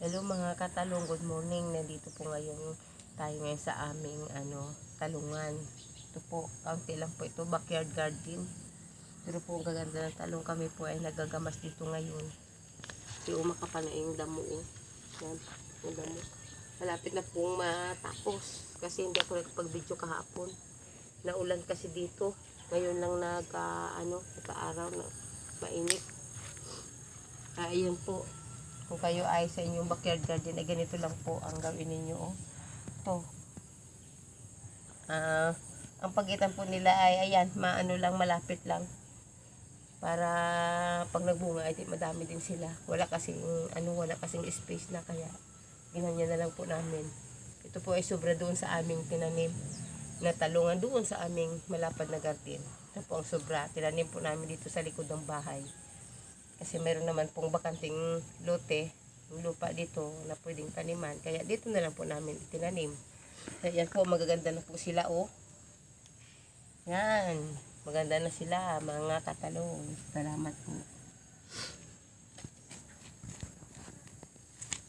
Hello mga katalong, good morning. Nandito po ngayon tayo ngayon sa aming ano, talungan. Ito po, kaunti lang po ito, backyard garden. Pero po ang gaganda ng talong kami po ay nagagamas dito ngayon. Yung makapal na yung damo. Oh. Yan, yung damo. Malapit na pong matapos. Kasi hindi ako nagpag-video kahapon. Naulan kasi dito. Ngayon lang nagka, ano, nagka-araw na mainit. Ah, ayan po. Kung kayo ay sa inyong backyard garden, ay ganito lang po ang gawin ninyo. Oh. Ito. Ah, ang pagitan po nila ay ayan, maano lang, malapit lang. Para pag nagbunga ay di madami din sila. Wala kasing ano, wala kasing space na kaya ginanyan na lang po namin. Ito po ay sobra doon sa aming tinanim na talungan doon sa aming malapad na garden. Ito po ang sobra. Tinanim po namin dito sa likod ng bahay. Kasi meron naman pong bakanting lote, lupa dito na pwedeng taniman. Kaya dito na lang po namin itinanim. Kaya yan po, magaganda na po sila oh. Yan, maganda na sila mga katalong. Salamat po.